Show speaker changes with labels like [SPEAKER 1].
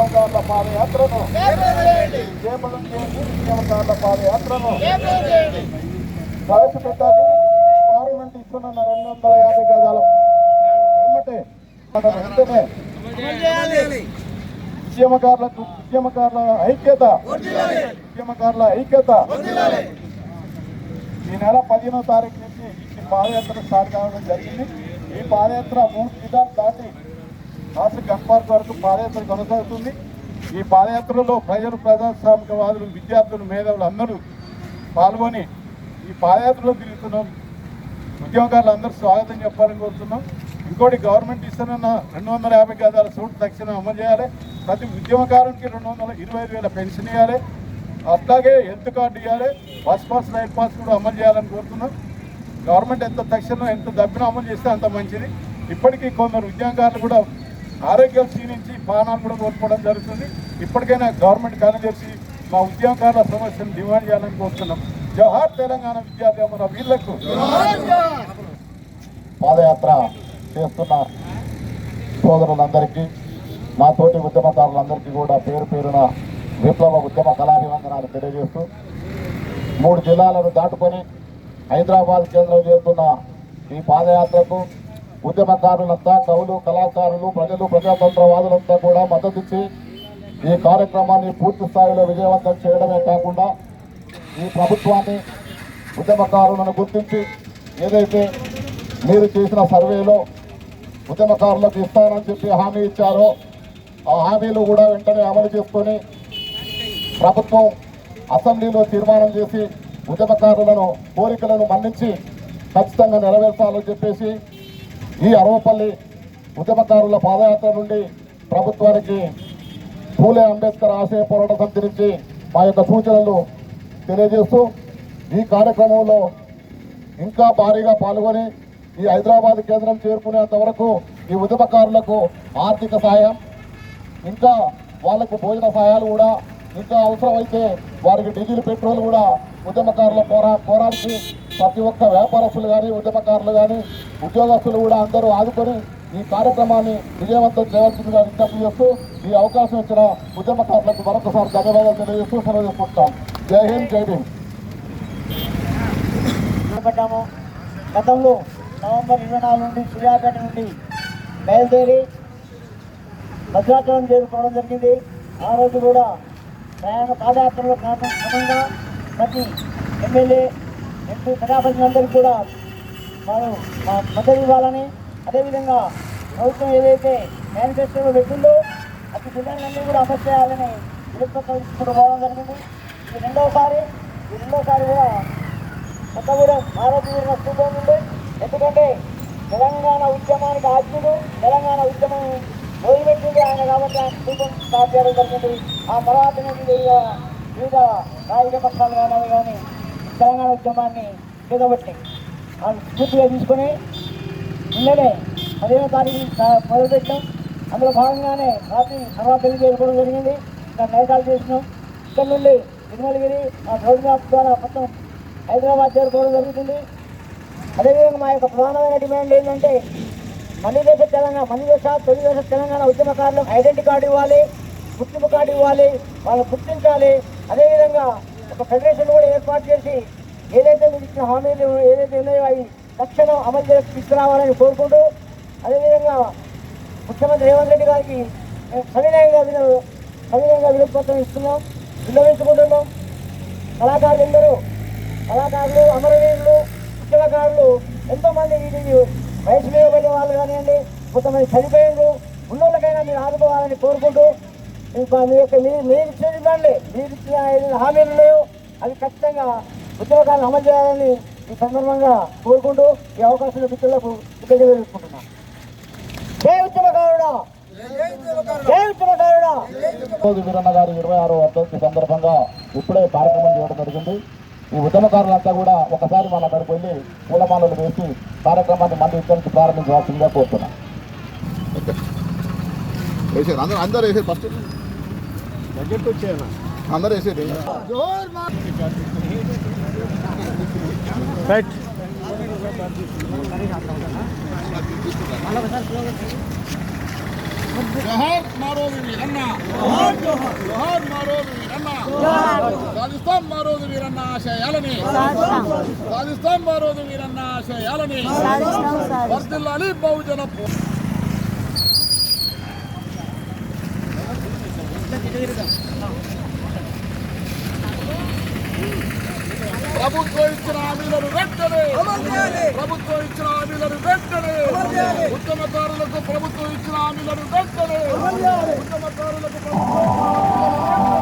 [SPEAKER 1] ఉద్యమకారుల పాదయాత్రను జయపదం చేయండి ఉద్యమకారుల పాదయాత్రను ప్రవేశపెట్టాలి. గవర్నమెంట్ ఇస్తున్న రెండు వందల యాభై గజాల వెంటనే ఉద్యమకారులకు ఉద్యమకారుల ఐక్యత ఉద్యమకారుల ఐక్యత. ఈ నెల పదిహేనో తారీఖు నుంచి ఈ పాదయాత్ర స్టార్ట్ కావడం జరిగింది. ఈ పాదయాత్ర మూడు విధాలు దాటి రాష్ట్ర గన్పార్క్ వరకు పాదయాత్ర కొనసాగుతుంది. ఈ పాదయాత్రలో ప్రజలు ప్రజాస్వామికవాదులు విద్యార్థులు మేధావులు అందరూ పాల్గొని ఈ పాదయాత్రలో తిరుగుతున్నాం. ఉద్యోగాలు అందరూ స్వాగతం చెప్పాలని కోరుతున్నాం. ఇంకోటి గవర్నమెంట్ ఇస్తున్న రెండు వందల యాభై గదాల సూట్ తక్షణం అమలు చేయాలి. ప్రతి ఉద్యమకారునికి రెండు వందల ఇరవై ఐదు వేల పెన్షన్ ఇవ్వాలి. అట్లాగే హెల్త్ కార్డు ఇవ్వాలి. బస్ పాస్ రైల్ పాస్ కూడా అమలు చేయాలని కోరుతున్నాం. గవర్నమెంట్ ఎంత తక్షణం ఎంత దబ్బిన అమలు చేస్తే అంత మంచిది. ఇప్పటికీ కొందరు ఉద్యోగాలు కూడా ఆరోగ్యం క్షీణించి ప్రాణాలు కూడా కోల్పోవడం జరుగుతుంది. ఇప్పటికైనా గవర్నమెంట్ కార్యదర్శి మా ఉద్యోగాల సమస్యను డిమాండ్ చేయాలని కోరుతున్నాం. జవహర్ తెలంగాణ విద్యార్థి మన వీళ్ళకు పాదయాత్ర చేస్తున్న సోదరులందరికీ మా తోటి ఉద్యమకారులందరికీ కూడా పేరు పేరున విప్లవ ఉద్యమ కళాభివందనాలు తెలియజేస్తూ మూడు జిల్లాలను దాటుకొని హైదరాబాద్ కేంద్రం చేస్తున్న ఈ పాదయాత్రకు ఉద్యమకారులంతా కవులు కళాకారులు ప్రజలు ప్రజాతంత్రవాదులంతా కూడా మద్దతిచ్చి ఈ కార్యక్రమాన్ని పూర్తి స్థాయిలో విజయవంతం చేయడమే కాకుండా ఈ ప్రభుత్వాన్ని ఉద్యమకారులను గుర్తించి ఏదైతే మీరు చేసిన సర్వేలో ఉద్యమకారులకు ఇస్తానని చెప్పి హామీ ఇచ్చారో ఆ హామీలు కూడా వెంటనే అమలు చేసుకొని ప్రభుత్వం అసెంబ్లీలో తీర్మానం చేసి ఉద్యమకారులను కోరికలను మన్నించి ఖచ్చితంగా నెరవేర్చాలని చెప్పేసి ఈ అరవపల్లి ఉద్యమకారుల పాదయాత్ర నుండి ప్రభుత్వానికి పూలే అంబేద్కర్ ఆశయ పోరాట సమితి నుంచి మా యొక్క సూచనలు తెలియజేస్తూ ఈ కార్యక్రమంలో ఇంకా భారీగా పాల్గొని ఈ హైదరాబాద్ కేంద్రం చేరుకునేంత వరకు ఈ ఉద్యమకారులకు ఆర్థిక సహాయం ఇంకా వాళ్ళకు భోజన సహాయాలు కూడా ఇంకా అవసరమైతే వారికి డీజిల్ పెట్రోల్ కూడా ఉద్యమకారుల పోరా పోరాడికి ప్రతి ఒక్క వ్యాపారస్తులు కానీ ఉద్యమకారులు కానీ ఉద్యోగస్తులు కూడా అందరూ ఆదుకొని ఈ కార్యక్రమాన్ని విజయవంతం చేయాల్సిందిగా విజ్ఞప్తి చేస్తూ ఈ అవకాశం ఇచ్చిన ఉద్యమకారులకు మరొకసారి ధన్యవాదాలు తెలియజేస్తూ సెలవు చేసుకుంటాం జై హింద్ జై భీమ్.
[SPEAKER 2] చేపట్టాము గతంలో నవంబర్ ఇరవై నాలుగు నుండి సూర్యాపేట నుండి బయలుదేరి భద్రాచలం చేరుకోవడం జరిగింది. ఆ రోజు కూడా ప్రయాణ పాదయాత్రలో క్రమ- క్రమంగా ప్రతి ఎమ్మెల్యే ఎంపీ ప్రజాప్రతినిధులందరికీ కూడా వారు మద్దతు ఇవ్వాలని అదేవిధంగా ప్రభుత్వం ఏదైతే మేనిఫెస్టోలో పెట్టిందో అతి పిల్లలన్నీ కూడా అమలు చేయాలని విలుపుకుంటూ పోవడం జరిగింది. ఇది రెండవసారి ఈ రెండవసారి కూడా కొత్తగూడెం భారతీయ వస్తుందో ఉంది. ఎందుకంటే తెలంగాణ ఉద్యమానికి ఆద్యుడు తెలంగాణ ఉద్యమం మొదలుపెట్టింది ఆయన కాబట్టి ఆయన కుటుంబం స్టార్ట్ జరిగింది. ఆ తర్వాత నుండి వివిధ వివిధ రాజకీయ పక్షాలు కానీ కానీ తెలంగాణ ఉద్యమాన్ని దిగబట్టి వాళ్ళు పూర్తిగా తీసుకొని నిన్ననే పదిహేనో తారీఖు మొదలుపెట్టాం. అందులో భాగంగానే రాత్రి తర్వాత చేసుకోవడం జరిగింది. ఇక్కడ నైటాలు చేసినాం. ఇక్కడ నుండి తిరుమలగిరి ఆ రోడ్ మ్యాప్ ద్వారా మొత్తం హైదరాబాద్ చేరుకోవడం జరుగుతుంది. అదేవిధంగా మా యొక్క ప్రధానమైన డిమాండ్ ఏంటంటే మనీ దేశ తెలంగాణ మనీ దేశ తొలి దేశ తెలంగాణ ఉద్యమకారులకు ఐడెంటిటీ కార్డు ఇవ్వాలి గుర్తింపు కార్డు ఇవ్వాలి వాళ్ళు గుర్తించాలి. అదేవిధంగా ఒక ఫెడరేషన్ కూడా ఏర్పాటు చేసి ఏదైతే మీరు ఇచ్చిన హామీలు ఏదైతే ఉన్నాయో అవి తక్షణం అమలు చేసి తీసుకురావాలని కోరుకుంటూ అదేవిధంగా ముఖ్యమంత్రి రేవంత్ రెడ్డి గారికి మేము సవినయంగా విన సవినయంగా విలుపత్రం ఇస్తున్నాం విన్నవించుకుంటున్నాం. కళాకారులు ఎందరూ కళాకారులు అమరవీరులు ఉద్యమకారులు ఎంతోమంది వీటిని వయసు మీద పడిన వాళ్ళు కానివ్వండి కొంతమంది చనిపోయారు ఉన్నోళ్ళకైనా మీరు ఆదుకోవాలని కోరుకుంటూ మీ యొక్క మీరు మీరు ఇవ్వండి మీరు ఇచ్చిన ఏదైనా హామీలు లేవు. అవి ఖచ్చితంగా ఉద్యోగాలను అమలు చేయాలని ఈ సందర్భంగా కోరుకుంటూ ఈ అవకాశం మిత్రులకు కృతజ్ఞతలు తెలుసుకుంటున్నాం జై ఉద్యమకారుడా జై ఉద్యమకారుడా
[SPEAKER 1] రోజు వీరన్న గారి ఇరవై ఆరో వర్ధంతి సందర్భంగా ఇప్పుడే కార్యక్రమం చేయడం జరిగింది. ఈ ఉద్యమకారులంతా కూడా ఒకసారి మన అక్కడికి వెళ్ళి పూలమాలలు వేసి కార్యక్రమాన్ని మళ్ళీ నుంచి ప్రారంభించవలసిందిగా కోరుతున్నాం.
[SPEAKER 3] వేసారు. అందరూ అందరూ వేసారు ఫస్ట్ అందరూ వేసారు జోహార్ మారోజు వీరన్న. జోహార్ మారోజు వీరన్న. వీరన్న ఆశయాలని. సాధిస్తాం మారోజు వీరన్న ఆశయాలని. వర్దిల్లాలి బహుజన ప్రభుత్వం ఇచ్చిన హామీలను వెంటనే ప్రభుత్వం ఇచ్చిన హామీలను వెంటనే ఉద్యమకారులకు ప్రభుత్వం ఇచ్చిన హామీలను వెంటనే ఉద్యమకారులకు ప్రభుత్వం